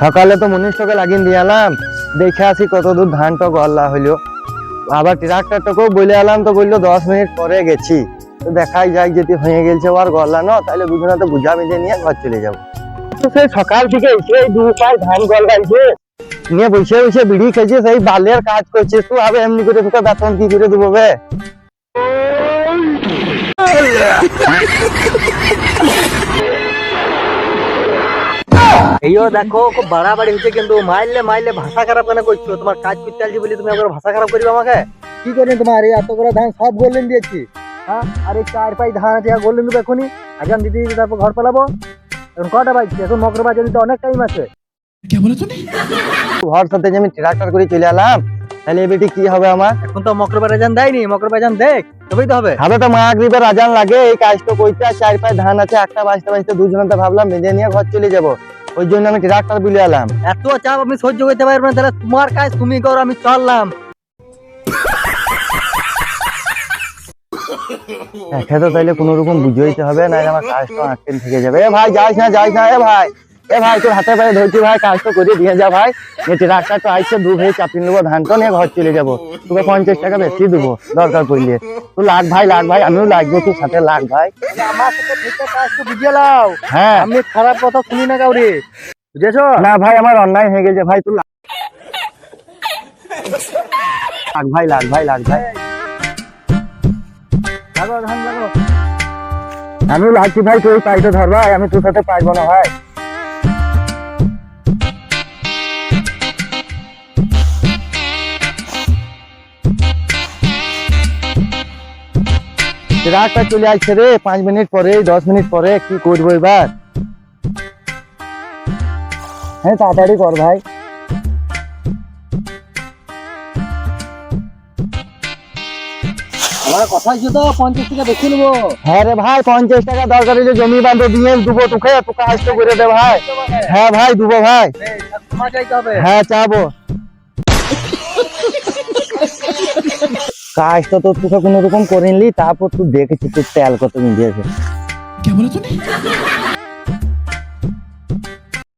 সকালে তো মনীষটাকে লাগিয়ে দিয়ে এলাম। দেখে আসি কত দূর ধানটা গল্লা হইল। আবার ট্রাক্টরটাকেও বলে এলাম তো বলল দশ মিনিট পরে গেছি। তো দেখাই যাই যদি হয়ে গেছে আর গল্লা না, তাহলে দুজনে তো বুঝা মিজে নিয়ে ঘর চলে যাব। তো সেই সকাল থেকে সেই দু পায় ধান গল্লাইছে নিয়ে বসে বসে বিড়ি খেয়েছে, সেই বালের কাজ করছিস তুই আবে এমনি করে তোকে বেতন কি করে দেবো বে? এইও দেখো খুব বাড়াবাড়ি হচ্ছে কিন্তু মাইলে মাইলে ভাষা খারাপ কেন করছ? তোমার কাজ করতে আসছি তুমি ভাষা খারাপ করবে আমাকে? কি করেন তোমার? এই এত করে ধান সব গোল্ডেন দিয়েছি। হ্যাঁ? আর এই চার পাই ধান আছে গোল্ডেন দেবো এখনই। দিদি তারপর ঘর পালাবো। এখন কটা বাজছে? এখন মকর বাজার তো অনেক টাইম আছে। ঘর সাথে আমি ট্রাক্টর করে চলে এলাম। তাহলে এবিটি কি হবে আমার? এখন তো মকর বাজান দেয়নি। মকর বাজান দেখ তবেই তো হবে। হবে তো মাগরিবের রাজান লাগে। এই কাজ তো কইতে চার পায়ে ধান আছে একটা বাজতে বাজতে দুজনটা ভাবলাম মেজে নিয়ে ঘর চলে যাব। ওই জন্য আমি ট্রাক্টর বিলে এলাম। এত চাপ আমি সহ্য করতে পারব না তাহলে তোমার কাজ তুমি করো আমি চললাম। একে তো তাইলে কোনো রকম বুঝে হবে না আমার কাজটা আটকে থেকে যাবে। এ ভাই যাইস না যাইস না এ ভাই। এ ভাই তোর হাতে পায়ে ধরছি ভাই কাজটা করে দিয়ে যা ভাই। এই ট্রাক্টরটা আইসে দু ভাই চাপিয়ে নেব ধানটা নিয়ে ঘর চলে যাব। তোকে পঞ্চাশ টাকা বেশি দেবো দরকার পড়লে। তুই লাগ ভাই লাগ ভাই আমিও লাগবো তোর সাথে লাগ ভাই। আমার সাথে ঠিকঠাক কাজ তো বুঝিয়ে লাও হ্যাঁ। আমি খারাপ কথা শুনি না কাউরে। বুঝেছ? না ভাই আমার অন্যায় হয়ে গেছে ভাই তুই লাগ ভাই লাগ ভাই লাগ ভাই। লাগো ধান লাগো আমিও লাগছি ভাই তুই পাইতে ধর ভাই আমি তোর সাথে পাইবো না ভাই। রাতটা চলে আসছে রে পাঁচ মিনিট পরে দশ মিনিট পরে কি করব এবার? হ্যাঁ তাড়াতাড়ি কর ভাই। আমার কথা হচ্ছে তো পঞ্চাশ টাকা বেশি নেব। হ্যাঁ রে ভাই পঞ্চাশ টাকা দরকার হলে জমি বান্ধব দিয়ে দুবো তোকে তোকে আসতে করে দে ভাই। হ্যাঁ ভাই দুবো ভাই। হ্যাঁ চাবো। কাজটা তো তোকে কোনো রকম করে নিলি তারপর তুই দেখেছি তুই তেল কত মিলিয়েছে। কে বলে তুমি